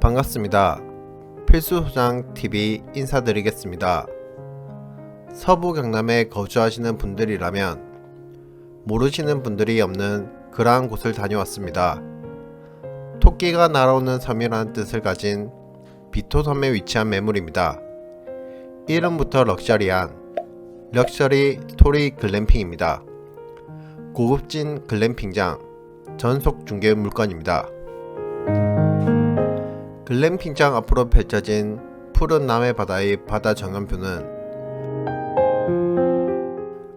반갑습니다. 필수소장 TV 인사드리겠습니다. 서부 경남에 거주하시는 분들이라면 모르시는 분들이 없는 그러한 곳을 다녀왔습니다. 토끼가 날아오는 섬이라는 뜻을 가진 비토섬에 위치한 매물입니다. 이름부터 럭셔리한 럭셔리 토리 글램핑입니다. 고급진 글램핑장 전속 중개 물건입니다. 글램핑장 앞으로 펼쳐진 푸른 남해 바다의 바다 정연뷰는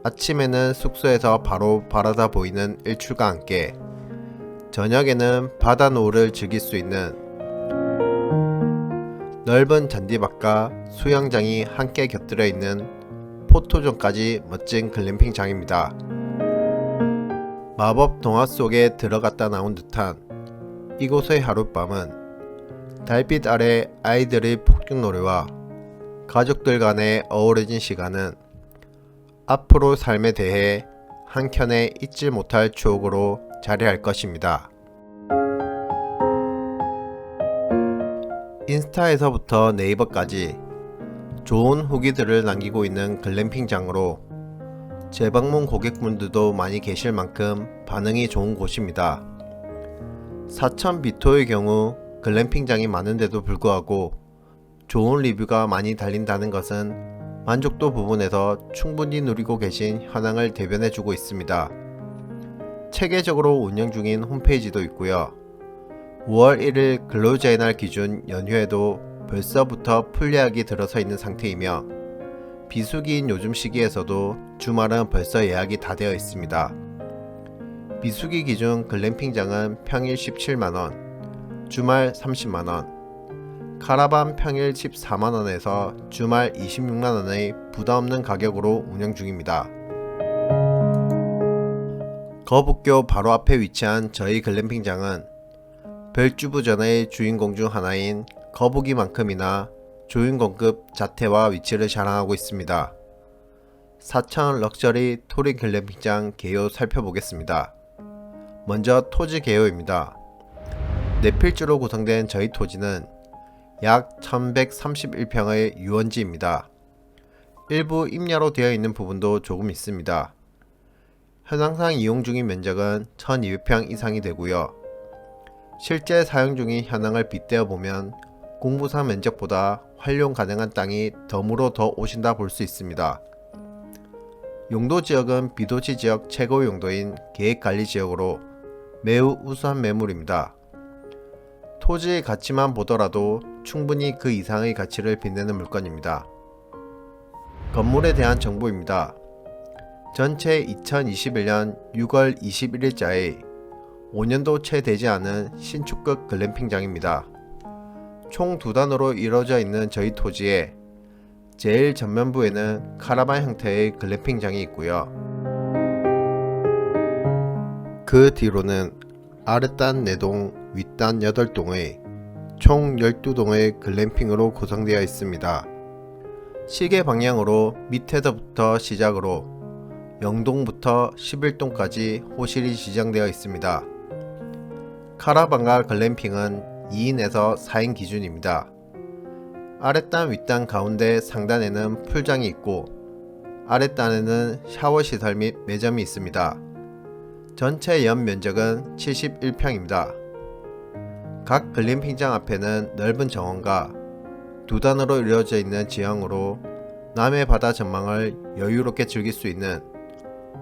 아침에는 숙소에서 바로 바라다 보이는 일출과 함께 저녁에는 바다 노을을 즐길 수 있는 넓은 잔디밭과 수영장이 함께 곁들여 있는 포토존까지 멋진 글램핑장입니다. 마법 동화 속에 들어갔다 나온 듯한 이곳의 하룻밤은 달빛 아래 아이들의 폭죽 노래와 가족들 간의 어우러진 시간은 앞으로 삶에 대해 한켠에 잊지 못할 추억으로 자리할 것입니다. 인스타에서부터 네이버까지 좋은 후기들을 남기고 있는 글램핑장으로 재방문 고객분들도 많이 계실 만큼 반응이 좋은 곳입니다. 사천 비토의 경우 글램핑장이 많은데도 불구하고 좋은 리뷰가 많이 달린다는 것은 만족도 부분에서 충분히 누리고 계신 현황을 대변해주고 있습니다. 체계적으로 운영 중인 홈페이지도 있고요. 5월 1일 근로자의 날 기준 연휴에도 벌써부터 풀예약이 들어서 있는 상태이며 비수기인 요즘 시기에서도 주말은 벌써 예약이 다 되어 있습니다. 비수기 기준 글램핑장은 평일 17만원, 주말 30만원, 카라반 평일 14만원에서 주말 26만원의 부담없는 가격으로 운영 중입니다. 거북교 바로 앞에 위치한 저희 글램핑장은 별주부전의 주인공 중 하나인 거북이만큼이나 주인공급 자태와 위치를 자랑하고 있습니다. 사천 럭셔리 토리 글램핑장 개요 살펴보겠습니다. 먼저 토지 개요입니다. 네 필지로 구성된 저희 토지는 약 1131평의 유원지입니다. 일부 임야로 되어 있는 부분도 조금 있습니다. 현황상 이용 중인 면적은 1200평 이상이 되고요. 실제 사용 중인 현황을 빗대어 보면 공부상 면적보다 활용 가능한 땅이 덤으로 더 오신다 볼 수 있습니다. 용도 지역은 비도시 지역 최고 용도인 계획관리 지역으로 매우 우수한 매물입니다. 토지의 가치만 보더라도 충분히 그 이상의 가치를 빛내는 물건입니다. 건물에 대한 정보입니다. 전체 2021년 6월 21일자에 5년도 채 되지 않은 신축급 글램핑장입니다. 총 두 단으로 이루어져 있는 저희 토지에 제일 전면부에는 카라반 형태의 글램핑장이 있고요. 그 뒤로는 아랫단 4동, 윗단 8동의 총 12동의 글램핑으로 구성되어 있습니다. 시계 방향으로 밑에서부터 시작으로 영동부터 11동까지 호실이 지정되어 있습니다. 카라반과 글램핑은 2인에서 4인 기준입니다. 아랫단 윗단 가운데 상단에는 풀장이 있고 아랫단에는 샤워 시설 및 매점이 있습니다. 전체 연 면적은 71평입니다. 각 글램핑장 앞에는 넓은 정원과 두 단으로 이루어져 있는 지형으로 남해 바다 전망을 여유롭게 즐길 수 있는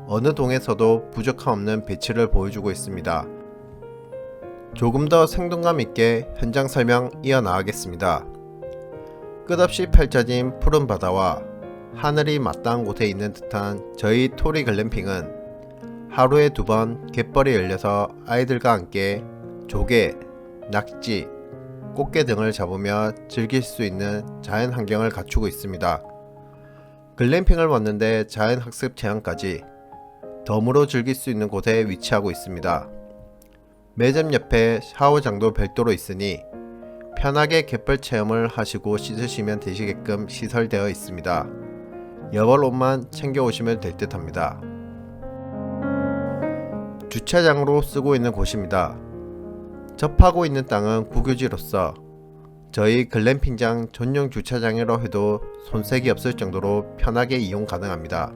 어느 동에서도 부족함 없는 배치를 보여주고 있습니다. 조금 더 생동감 있게 현장 설명 이어나가겠습니다. 끝없이 펼쳐진 푸른 바다와 하늘이 맞닿은 곳에 있는 듯한 저희 토리 글램핑은 하루에 두 번 갯벌이 열려서 아이들과 함께 조개, 낙지, 꽃게 등을 잡으며 즐길 수 있는 자연 환경을 갖추고 있습니다. 글램핑을 왔는데 자연 학습 체험까지 덤으로 즐길 수 있는 곳에 위치하고 있습니다. 매점 옆에 샤워장도 별도로 있으니 편하게 갯벌 체험을 하시고 씻으시면 되시게끔 시설되어 있습니다. 여벌 옷만 챙겨 오시면 될 듯 합니다. 주차장으로 쓰고 있는 곳입니다. 접하고 있는 땅은 국유지로서 저희 글램핑장 전용 주차장이라 해도 손색이 없을 정도로 편하게 이용 가능합니다.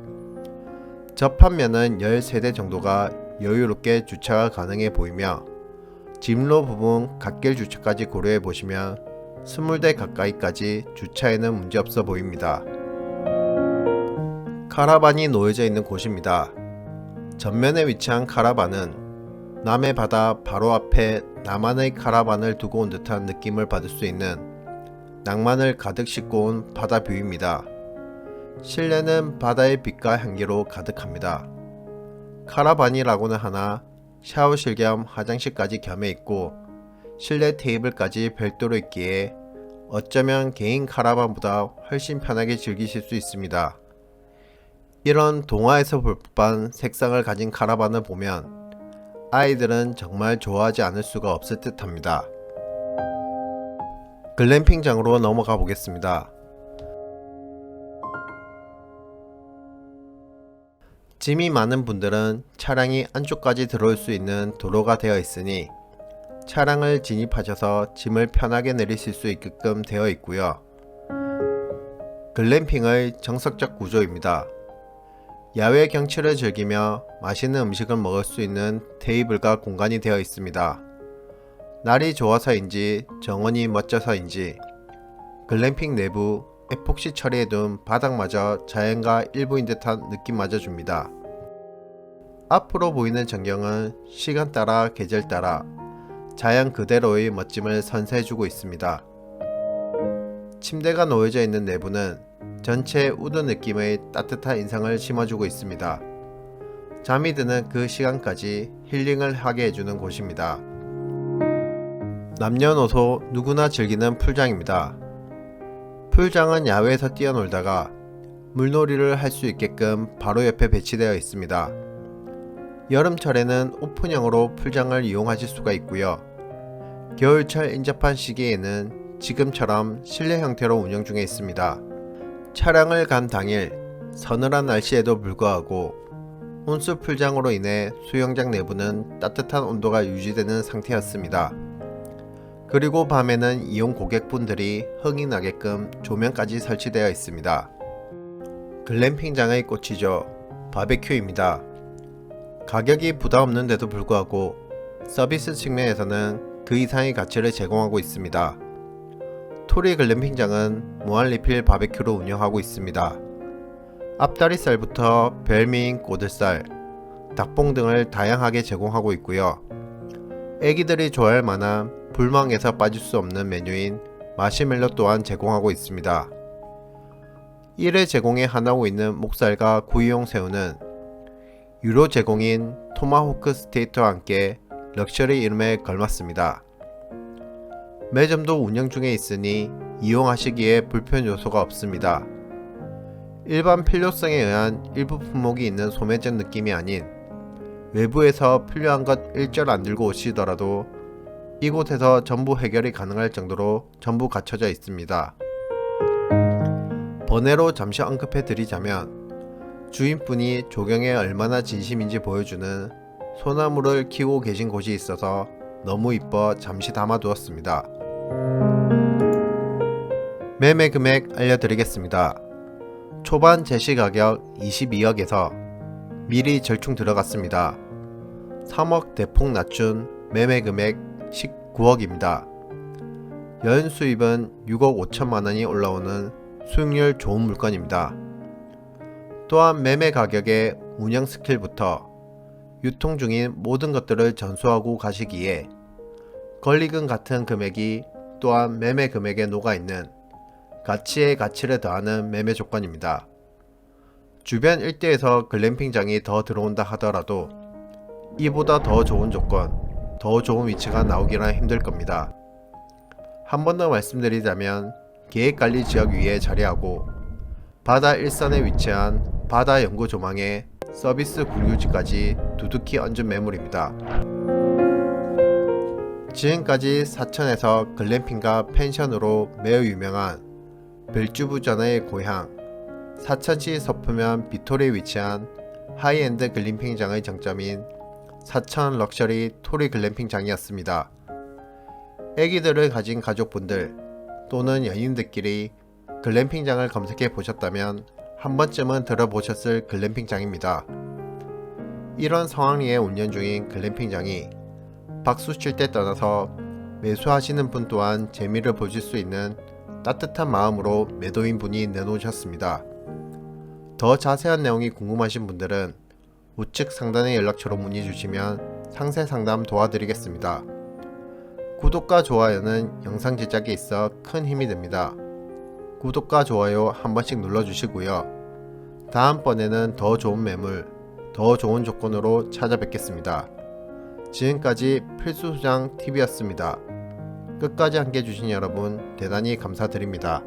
접합면은 13대 정도가 여유롭게 주차가 가능해 보이며 짐로 부분 갓길 주차까지 고려해 보시면 20대 가까이까지 주차에는 문제없어 보입니다. 카라반이 놓여져 있는 곳입니다. 전면에 위치한 카라반은 남해 바다 바로 앞에 나만의 카라반을 두고 온 듯한 느낌을 받을 수 있는 낭만을 가득 싣고 온 바다 뷰입니다. 실내는 바다의 빛과 향기로 가득합니다. 카라반이라고는 하나 샤워실 겸 화장실까지 겸해 있고 실내 테이블까지 별도로 있기에 어쩌면 개인 카라반보다 훨씬 편하게 즐기실 수 있습니다. 이런 동화에서 볼 법한 색상을 가진 카라반을 보면 아이들은 정말 좋아하지 않을 수가 없을 듯 합니다. 글램핑장으로 넘어가 보겠습니다. 짐이 많은 분들은 차량이 안쪽까지 들어올 수 있는 도로가 되어 있으니 차량을 진입하셔서 짐을 편하게 내리실 수 있게끔 되어 있고요. 글램핑의 정석적 구조입니다. 야외 경치를 즐기며 맛있는 음식을 먹을 수 있는 테이블과 공간이 되어 있습니다. 날이 좋아서인지 정원이 멋져서인지 글램핑 내부 에폭시 처리해둔 바닥마저 자연과 일부인 듯한 느낌마저 줍니다. 앞으로 보이는 전경은 시간 따라 계절 따라 자연 그대로의 멋짐을 선사해주고 있습니다. 침대가 놓여져 있는 내부는 전체 우드 느낌의 따뜻한 인상을 심어주고 있습니다. 잠이 드는 그 시간까지 힐링을 하게 해주는 곳입니다. 남녀노소 누구나 즐기는 풀장입니다. 풀장은 야외에서 뛰어놀다가 물놀이를 할 수 있게끔 바로 옆에 배치되어 있습니다. 여름철에는 오픈형으로 풀장을 이용하실 수가 있고요. 겨울철 인접한 시기에는 지금처럼 실내 형태로 운영 중에 있습니다. 차량을 간 당일 서늘한 날씨에도 불구하고 온수 풀장으로 인해 수영장 내부는 따뜻한 온도가 유지되는 상태였습니다. 그리고 밤에는 이용 고객분들이 흥이 나게끔 조명까지 설치되어 있습니다. 글램핑장의 꽃이죠. 바베큐입니다. 가격이 부담 없는데도 불구하고 서비스 측면에서는 그 이상의 가치를 제공하고 있습니다. 토리 글램핑장은 무한리필 바베큐로 운영하고 있습니다. 앞다리살부터 별미인 꼬들살, 닭봉 등을 다양하게 제공하고 있고요. 애기들이 좋아할 만한 불망에서 빠질 수 없는 메뉴인 마시멜로 또한 제공하고 있습니다. 1회 제공에 한하고 있는 목살과 구이용 새우는 유로 제공인 토마호크 스테이트와 함께 럭셔리 이름에 걸맞습니다. 매점도 운영 중에 있으니 이용하시기에 불편 요소가 없습니다. 일반 필요성에 의한 일부 품목이 있는 소매점 느낌이 아닌 외부에서 필요한 것 일절 안 들고 오시더라도 이곳에서 전부 해결이 가능할 정도로 전부 갖춰져 있습니다. 번외로 잠시 언급해 드리자면 주인분이 조경에 얼마나 진심인지 보여주는 소나무를 키우고 계신 곳이 있어서 너무 이뻐 잠시 담아두었습니다. 매매 금액 알려드리겠습니다. 초반 제시 가격 22억에서 미리 절충 들어갔습니다. 3억 대폭 낮춘 매매 금액 19억입니다. 연 수입은 6억 5천만 원이 올라오는 수익률 좋은 물건입니다. 또한 매매 가격의 운영 스킬부터 유통 중인 모든 것들을 전수하고 가시기에 권리금 같은 금액이 또한 매매 금액에 녹아 있는 가치의 가치를 더하는 매매 조건입니다. 주변 일대에서 글램핑장이 더 들어온다 하더라도 이보다 더 좋은 조건, 더 좋은 위치가 나오기는 힘들 겁니다. 한 번 더 말씀드리자면 계획관리 지역 위에 자리하고 바다 일선에 위치한 바다 연구 조망에 서비스 국유지까지 두둑히 얹은 매물입니다. 지금까지 사천에서 글램핑과 펜션으로 매우 유명한 별주부전의 고향 사천시 서프면 비톨에 위치한 하이엔드 글램핑장의 정점인 사천 럭셔리 토리 글램핑장이었습니다. 애기들을 가진 가족분들 또는 연인들끼리 글램핑장을 검색해 보셨다면 한 번쯤은 들어보셨을 글램핑장입니다. 이런 성황리에 운영 중인 글램핑장이 박수 칠 때 떠나서 매수하시는 분 또한 재미를 보실 수 있는 따뜻한 마음으로 매도인 분이 내놓으셨습니다. 더 자세한 내용이 궁금하신 분들은 우측 상단의 연락처로 문의 주시면 상세 상담 도와드리겠습니다. 구독과 좋아요는 영상 제작에 있어 큰 힘이 됩니다. 구독과 좋아요 한 번씩 눌러주시고요. 다음번에는 더 좋은 매물, 더 좋은 조건으로 찾아뵙겠습니다. 지금까지 필수소장 TV였습니다. 끝까지 함께 해주신 여러분 대단히 감사드립니다.